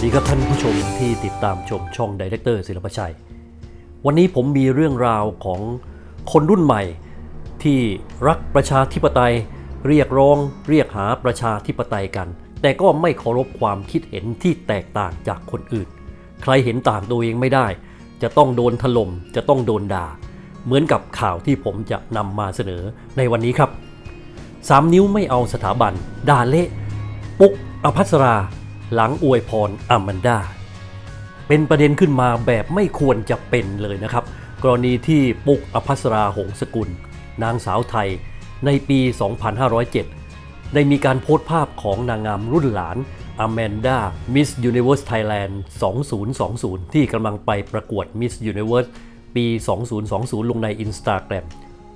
วัสดีครับท่านผู้ชมที่ติดตามชมช่องดีเรคเตอร์ศิลปชัย วันนี้ผมมีเรื่องราวของคนรุ่นใหม่ ที่รักประชาธิปไตย เรียกร้อง เรียกหาประชาธิปไตยกัน แต่ก็ไม่เคารพความคิดเห็นที่แตกต่างจากคนอื่น ใครเห็นต่างตัวเองไม่ได้ จะต้องโดนถล่มจะต้องโดนด่า เหมือนกับข่าวที่ผมจะนำมาเสนอในวันนี้ครับสามนิ้วไม่เอาสถาบันด่าเละ ปุ๊กอภัสรา หลังอวยพรอแมนดาเป็นประเด็นขึ้นมาแบบไม่ควรจะเป็นเลยนะครับ กรณีที่ปุกอภัสราหงสกุล นางสาวไทยในปี 2507 ได้มีการโพสต์ภาพของนางงามรุ่นหลานอแมนดา Miss Universe Thailand 2020 ที่กำลังไปประกวด Miss Universe ปี 2020 ลงใน Instagram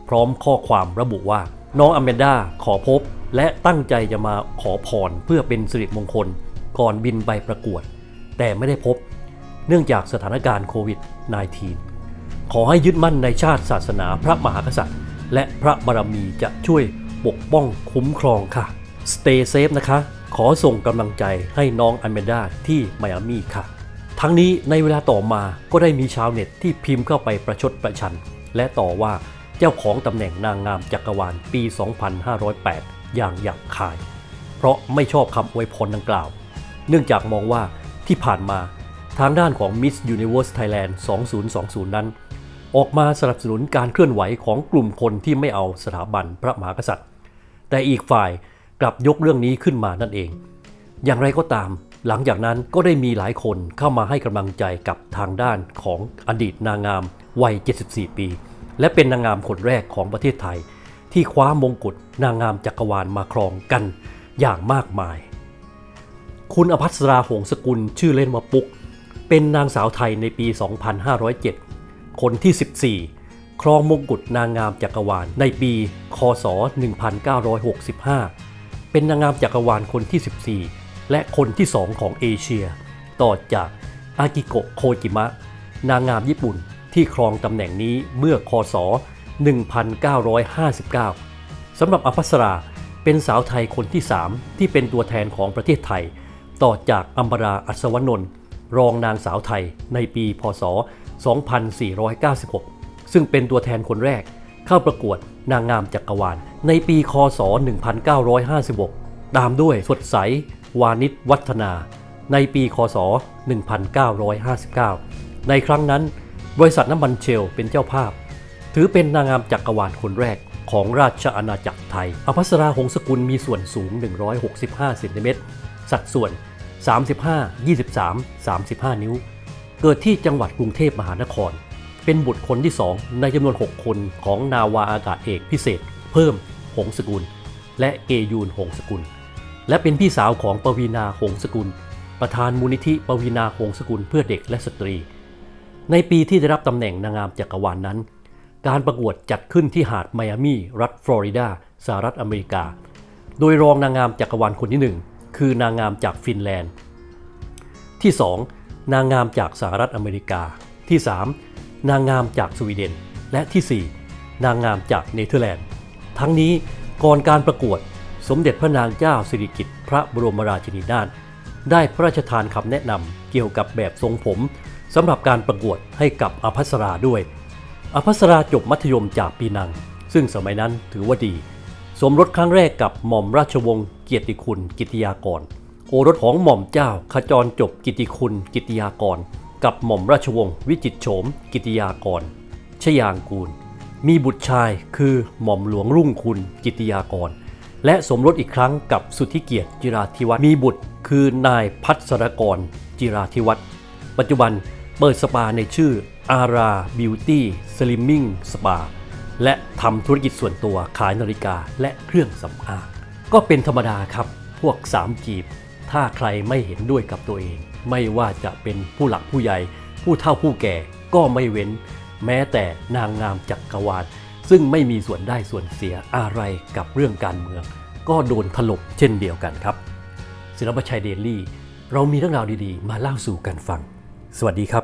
พร้อมข้อความระบุว่า น้องอแมนดาขอพบ และตั้งใจจะมาขอพรเพื่อเป็นสิริมงคล ก่อนบินไปประกวด แต่ไม่ได้พบ เนื่องจากสถานการณ์โควิด -19 ขอให้ยึดมั่นในชาติศาสนาพระมหากษัตริย์ และพระบารมีจะช่วยปกป้องคุ้มครองค่ะ Stay safe นะคะ ขอส่งกำลังใจให้น้องอเมนดาที่ไมอามี่ค่ะ ทั้งนี้ในเวลาต่อมาก็ได้มีชาวเน็ตที่พิมพ์เข้าไปประชดประชัน และต่อว่าเจ้าของตำแหน่งนางงามจักรวาลปี 2508 อย่างหยาบคาย เพราะไม่ชอบคำอวยพรดังกล่าว เนื่องจากมองว่าที่ผ่านมาทางด้านของ Miss Universe Thailand 2020 นั้น ออกมาสนับสนุนการเคลื่อนไหวของกลุ่มคนที่ไม่เอาสถาบันพระมหากษัตริย์ แต่อีกฝ่ายกลับยกเรื่องนี้ขึ้นมานั่นเอง อย่างไรก็ตาม หลังจากนั้นก็ได้มีหลายคนเข้ามาให้กำลังใจกับทางด้านของอดีตนางงามวัย 74 ปี และเป็นนางงามคนแรกของประเทศไทย ที่คว้ามงกุฎนางงามจักรวาลมาครองกันอย่างมากมาย คุณอภัสราหงสกุลชื่อเล่นว่าปุ๊ก เป็นนางสาวไทยในปี 2507 คนที่ 14 ครองมงกุฎนางงามจักรวาลในปี คศ 1965 เป็นนางงามจักรวาลคนที่ 14 และคนที่ 2 ของเอเชีย ต่อจากอากิโกะโคจิมะ นางงามญี่ปุ่นที่ครองตำแหน่งนี้เมื่อคศ 1959 สำหรับอภัสราเป็นสาวไทยคนที่ 3 ที่เป็นตัวแทนของประเทศไทย ต่อจากอัมบราอัศวนนท์รองนางสาวไทยในปีพศ 2496 ซึ่งเป็นตัวแทนคนแรกเข้าประกวดนางงามจักรวาล ในปีคศ 1956 ตามด้วยสดใส วานิชวัฒนา ในปีคศ 1959 ในครั้งนั้น บริษัทน้ำมันเชลเป็นเจ้าภาพ ถือเป็นนางงามจักรวาลคนแรกของราชอาณาจักรไทย อภัสราหงสกุลมีส่วนสูง 165 เซนติเมตร สัดส่วน 35 23 35 นิ้ว เกิดที่จังหวัดกรุงเทพมหานคร เป็นบุตรคนที่ 2 ในจำนวน 6 คนของนาวาอากาศเอกพิเศษ เพิ่ม หงสกุล และเกยูนหงสกุล และเป็นพี่สาวของปวีนาหงสกุล ประธานมูลนิธิปวีนาหงสกุลเพื่อเด็กและสตรี ในปีที่ได้รับตำแหน่งนางงามจักรวาลนนั้น การประกวดจัดขึ้นที่หาดไมอามีรัฐฟลอริดาสหรัฐอเมริกา โดยรองนางงามจักรวาลคนที่1 คือนางงามจากฟินแลนด์ ที่ 2 นางงามจากสหรัฐอเมริกา ที่ 3 นางงามจากสวีเดน และที่ 4 นางงามจากเนเธอร์แลนด์ ทั้งนี้ก่อนการประกวดสมเด็จพระนางเจ้าสิริกิติ์พระบรมราชินีนาถได้พระราชทานคำแนะนำเกี่ยวกับแบบทรงผมสำหรับการประกวดให้กับอภัสราด้วย อภัสราจบมัธยมจากปีนัง ซึ่งสมัยนั้นถือว่าดี สมรสครั้งแรกกับหม่อมราชวงศ์ เกียรติคุณกิติยากร โอรสของหม่อมเจ้าขจรจบกิติคุณกิติยากร กับหม่อมราชวงศ์วิจิตโฉมกิติยากร ชยางกูล มีบุตรชายคือหม่อมหลวงรุ่งคุณกิติยากร และสมรสอีกครั้งกับสุทธิเกียรติจิราธิวัฒน์มีบุตรคือนายพัศรกร จิราธิวัฒน์ปัจจุบันเปิดสปาในชื่ออาราบิวตี้สลิมมิ่งสปาและทำธุรกิจส่วนตัวขายนาฬิกาและเครื่องสำอาง ก็เป็นธรรมดาครับ พวกสามจีบ ถ้าใครไม่เห็นด้วยกับตัวเอง ไม่ว่าจะเป็นผู้หลักผู้ใหญ่ ผู้เฒ่าผู้แก่ก็ไม่เว้น แม้แต่นางงามจักกรวาล ซึ่งไม่มีส่วนได้ส่วนเสียอะไรกับเรื่องการเมือง ก็โดนถล่มเช่นเดียวกันครับศิลปชัยเดลี่ เรามีเรื่องราวดีๆ มาเล่าสู่กันฟัง สวัสดีครับ